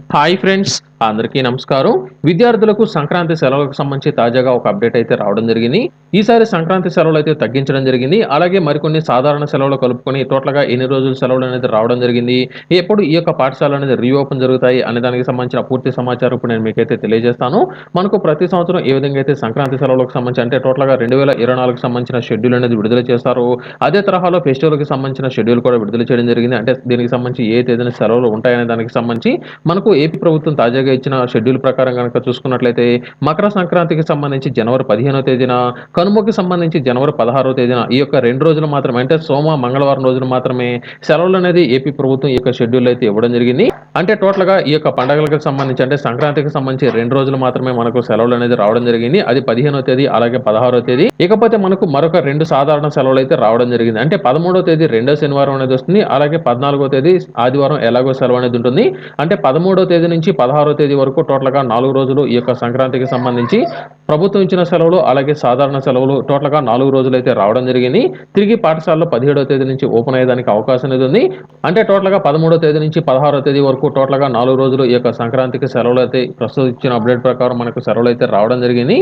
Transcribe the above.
Hi friends అందరికీ నమస్కారం. విద్యార్థులకు సంక్రాంతి సెలవులకు సంబంధించి తాజాగా ఒక అప్డేట్ అయితే రావడం జరిగింది. ఈసారి సంక్రాంతి సెలవులు అయితే తగ్గించడం జరిగింది. అలాగే మరికొన్ని సాధారణ సెలవులు కలుపుకొని టోటల్గా ఎన్ని రోజులు సెలవులు అనేది రావడం జరిగింది. ఎప్పుడు ఈ యొక్క పాఠశాల అనేది రీఓపెన్ జరుగుతాయి అనే దానికి సంబంధించిన పూర్తి సమాచారం ఇప్పుడు నేను మీకైతే తెలియజేస్తాను. మనకు ప్రతి సంవత్సరం ఏ విధంగా అయితే సంక్రాంతి సెలవులకు సంబంధించి అంటే టోటల్గా రెండు వేల ఇరవై నాలుగుకి సంబంధించిన షెడ్యూల్ అనేది విడుదల చేస్తారు అదే తరహాలో ఫెస్టివల్కి సంబంధించిన షెడ్యూల్ కూడా విడుదల చేయడం జరిగింది. అంటే దీనికి సంబంధించి ఏ తేదీన సెలవులు ఉంటాయనే దానికి సంబంధించి మనకు ఏపీ ప్రభుత్వం తాజాగా ఇచ్చిన షెడ్యూల్ ప్రకారం కనుక చూసుకున్నట్లయితే మకర సంక్రాంతికి సంబంధించి జనవరి పదిహేనో తేదీన కనుమకి సంబంధించి జనవరి పదహారో తేదీన ఈ యొక్క రెండు రోజులు మాత్రమే అంటే సోమ మంగళవారం రోజులు మాత్రమే సెలవులు అనేది ఏపీ ప్రభుత్వం ఈ యొక్క షెడ్యూల్ అయితే ఇవ్వడం జరిగింది. అంటే టోటల్గా ఈ యొక్క పండుగలకు సంబంధించి అంటే సంక్రాంతికి సంబంధించి రెండు రోజులు మాత్రమే మనకు సెలవులు అనేది రావడం జరిగింది. అది పదిహేనో తేదీ అలాగే పదహారో తేదీ. ఇకపోతే మనకు మరొక రెండు సాధారణ సెలవులు అయితే రావడం జరిగింది. అంటే పదమూడో తేదీ రెండో శనివారం అనేది వస్తుంది. అలాగే పద్నాలుగో తేదీ ఆదివారం ఎలాగో సెలవు అనేది ఉంటుంది. అంటే పదమూడో తేదీ నుంచి పదహారో తేదీ వరకు టోటల్గా నాలుగు రోజులు ఈ యొక్క సంక్రాంతికి సంబంధించి ప్రభుత్వం ఇచ్చిన సెలవులు అలాగే సాధారణ సెలవులు టోటల్గా నాలుగు రోజులు అయితే రావడం జరిగింది. తిరిగి పాఠశాలలో పదిహేడో తేదీ నుంచి ఓపెన్ అయ్యేదానికి అవకాశం అనేది ఉంది. అంటే టోటల్గా పదమూడో తేదీ నుంచి పదహారో తేదీ వరకు టోటల్గా నాలుగు రోజులు ఈ యొక్క సంక్రాంతికి సెలవులు అయితే ప్రస్తుతం ఇచ్చిన అప్డేట్ ప్రకారం మనకు సెలవులు అయితే రావడం జరిగింది.